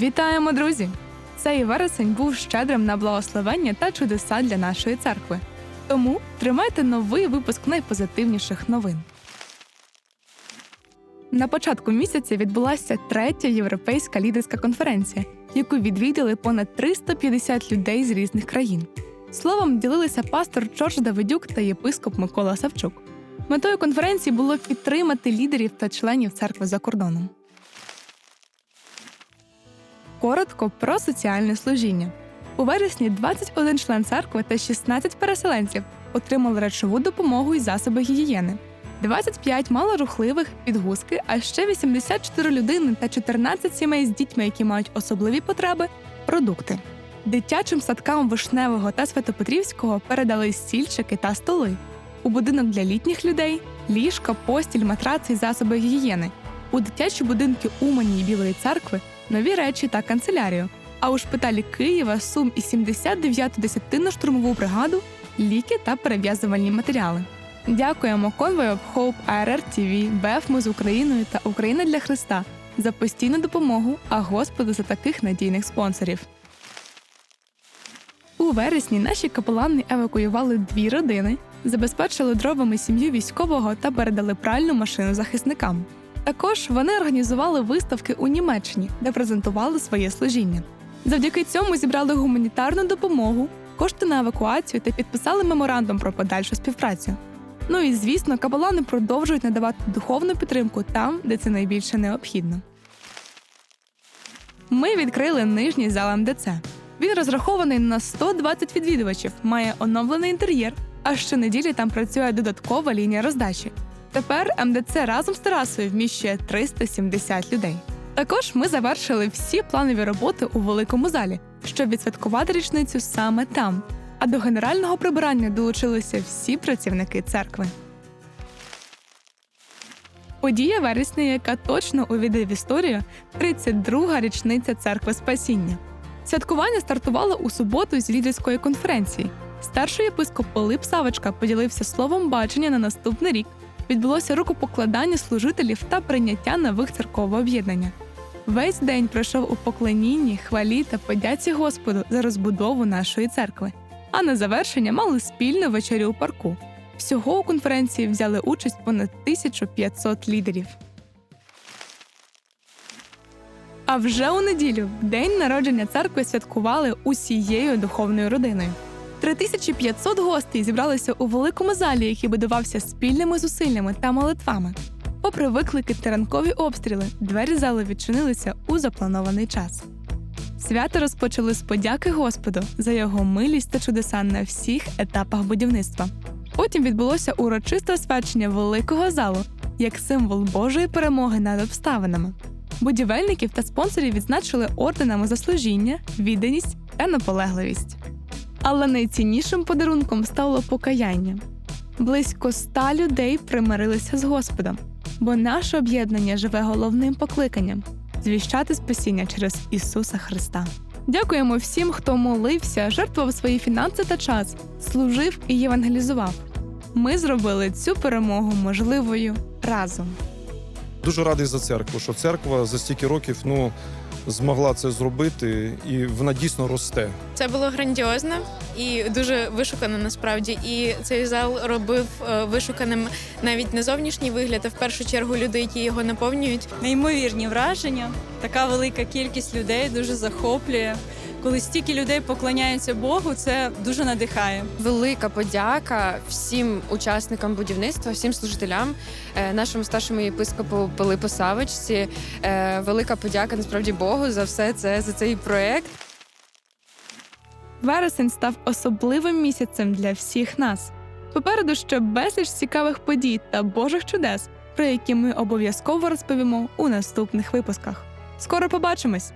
Вітаємо, друзі! Цей вересень був щедрим на благословення та чудеса для нашої церкви. Тому тримайте новий випуск найпозитивніших новин. На початку місяця відбулася третя європейська лідерська конференція, яку відвідали понад 350 людей з різних країн. Словом, ділилися пастор Джордж Давидюк та єпископ Микола Савчук. Метою конференції було підтримати лідерів та членів церкви за кордоном. Коротко про соціальне служіння. У вересні 21 член церкви та 16 переселенців отримали речову допомогу і засоби гігієни. 25 малорухливих підгузки, а ще 84 людини та 14 сімей з дітьми, які мають особливі потреби, продукти. Дитячим садкам Вишневого та Святопетрівського передали стільчики та столи. У будинок для літніх людей ліжка, постіль, матраци і засоби гігієни. У дитячі будинки Умані і Білої церкви нові речі та канцелярію. А у шпиталі Києва, Сум і 79-ту десятинну штурмову бригаду ліки та перев'язувальні матеріали. Дякуємо Convoy of Hope, ARR TV, з Україною та Україна для Христа за постійну допомогу, а Господу за таких надійних спонсорів. У вересні наші капелани евакуювали дві родини, забезпечили дровами сім'ю військового та передали пральну машину захисникам. Також вони організували виставки у Німеччині, де презентували своє служіння. Завдяки цьому зібрали гуманітарну допомогу, кошти на евакуацію та підписали меморандум про подальшу співпрацю. Ну і звісно, капелани продовжують надавати духовну підтримку там, де це найбільше необхідно. Ми відкрили нижній зал МДЦ. Він розрахований на 120 відвідувачів, має оновлений інтер'єр, а щонеділі там працює додаткова лінія роздачі. Тепер МДЦ разом з терасою вміщує 370 людей. Також ми завершили всі планові роботи у великому залі, щоб відсвяткувати річницю саме там. А до генерального прибирання долучилися всі працівники церкви. Подія вересня, яка точно увійде в історію, 32-га річниця церкви Спасіння. Святкування стартувало у суботу з лідерської конференції. Старший єпископ Пилип Савочка поділився словом бачення на наступний рік. Відбулося рукопокладання служителів та прийняття нових церкового об'єднання. Весь день пройшов у поклонінні, хвалі та подяці Господу за розбудову нашої церкви. А на завершення мали спільну вечерю у парку. Всього у конференції взяли участь понад 1500 лідерів. А вже у неділю, день народження церкви, святкували усією духовною родиною. 3500 гостей зібралися у великому залі, який будувався спільними зусиллями та молитвами. Попри виклики та ранкові обстріли, двері залу відчинилися у запланований час. Свято розпочали з подяки Господу за його милість та чудеса на всіх етапах будівництва. Потім відбулося урочисте освячення великого залу як символ Божої перемоги над обставинами. Будівельників та спонсорів відзначили орденами за служіння, відданість та наполегливість. Але найціннішим подарунком стало покаяння. Близько ста людей примирилися з Господом, бо наше об'єднання живе головним покликанням звіщати спасіння через Ісуса Христа. Дякуємо всім, хто молився, жертвував свої фінанси та час, служив і євангелізував. Ми зробили цю перемогу можливою разом. Дуже радий за церкву, що церква за стільки років ну, змогла це зробити, і вона дійсно росте. Це було грандіозно і дуже вишукано насправді. І цей зал робив е, вишуканим навіть не зовнішній вигляд, а в першу чергу люди, які його наповнюють. Неймовірні враження. Така велика кількість людей дуже захоплює. Коли стільки людей поклоняються Богу, це дуже надихає. Велика подяка всім учасникам будівництва, всім служителям, е, нашому старшому єпископу Пилипу Савичці. Е, Велика подяка насправді Богу за все це за цей проект. Вересень став особливим місяцем для всіх нас. Попереду ще безліч цікавих подій та Божих чудес, про які ми обов'язково розповімо у наступних випусках. Скоро побачимось!